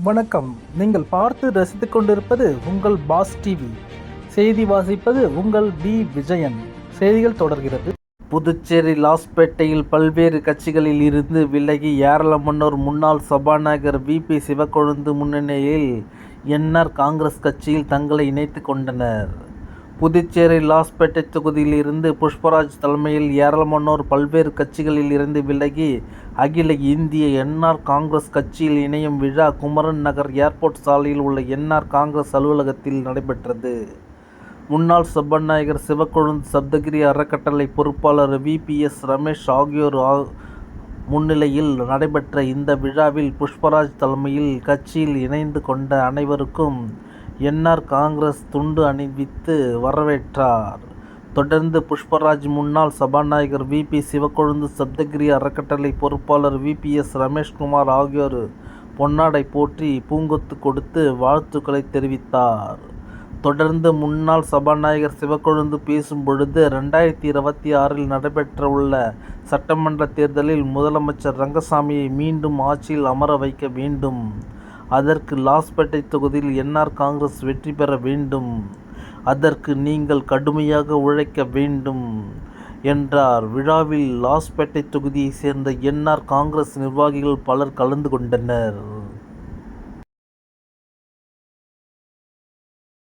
வணக்கம். நீங்கள் பார்த்து ரசித்துக் கொண்டிருப்பது உங்கள் பாஸ் டிவி. செய்தி வாசிப்பது உங்கள் பி விஜயன். செய்திகள் தொடர்கிறது. புதுச்சேரி லாஸ்பேட்டையில் பல்வேறு கட்சிகளில் இருந்து விலகி ஏரளமன்னூர் முன்னாள் சபாநாயகர் வி. பி. சிவக்கொழுந்து முன்னணியில் என்ஆர் காங்கிரஸ் கட்சியில் தங்களை இணைத்துக் கொண்டனர். புதுச்சேரி லாஸ்பேட்டை தொகுதியில் இருந்து புஷ்பராஜ் தலைமையில் ஏராளமானோர் பல்வேறு கட்சிகளில் இருந்து விலகி அகில இந்திய என்ஆர் காங்கிரஸ் கட்சியில் இணையும் விழா குமரன் நகர் ஏர்போர்ட் சாலையில் உள்ள என்ஆர் காங்கிரஸ் அலுவலகத்தில் நடைபெற்றது. முன்னாள் சபாநாயகர் சிவக்கொழுந்து சப்தகிரி அறக்கட்டளை பொறுப்பாளர் விபிஎஸ் ரமேஷ் ஆகியோர் ஆ- முன்னிலையில் நடைபெற்ற இந்த விழாவில் புஷ்பராஜ் தலைமையில் கட்சியில் இணைந்து கொண்ட அனைவருக்கும் என்ஆர் காங்கிரஸ் துண்டு அணிவித்து வரவேற்றார். தொடர்ந்து புஷ்பராஜ் முன்னாள் சபாநாயகர் வி. பி. சிவக்கொழுந்து சப்தகிரி அறக்கட்டளை பொறுப்பாளர் வி. பி. எஸ். ரமேஷ்குமார் ஆகியோர் பொன்னாடை போற்றி பூங்கொத்து கொடுத்து வாழ்த்துக்களை தெரிவித்தார். தொடர்ந்து முன்னாள் சபாநாயகர் சிவக்கொழுந்து பேசும் பொழுது ரெண்டாயிரத்தி இருபத்தி ஆறில் நடைபெறவுள்ள சட்டமன்ற தேர்தலில் முதலமைச்சர் ரங்கசாமியை மீண்டும் ஆட்சியில் அமர வைக்க வேண்டும். அதற்கு லாஸ்பேட்டை தொகுதியில் என்ஆர் காங்கிரஸ் வெற்றி பெற வேண்டும். அதற்கு நீங்கள் கடுமையாக உழைக்க வேண்டும் என்றார். விழாவில் லாஸ்பேட்டை தொகுதியைச் சேர்ந்த என்ஆர் காங்கிரஸ் நிர்வாகிகள் பலர் கலந்து கொண்டனர்.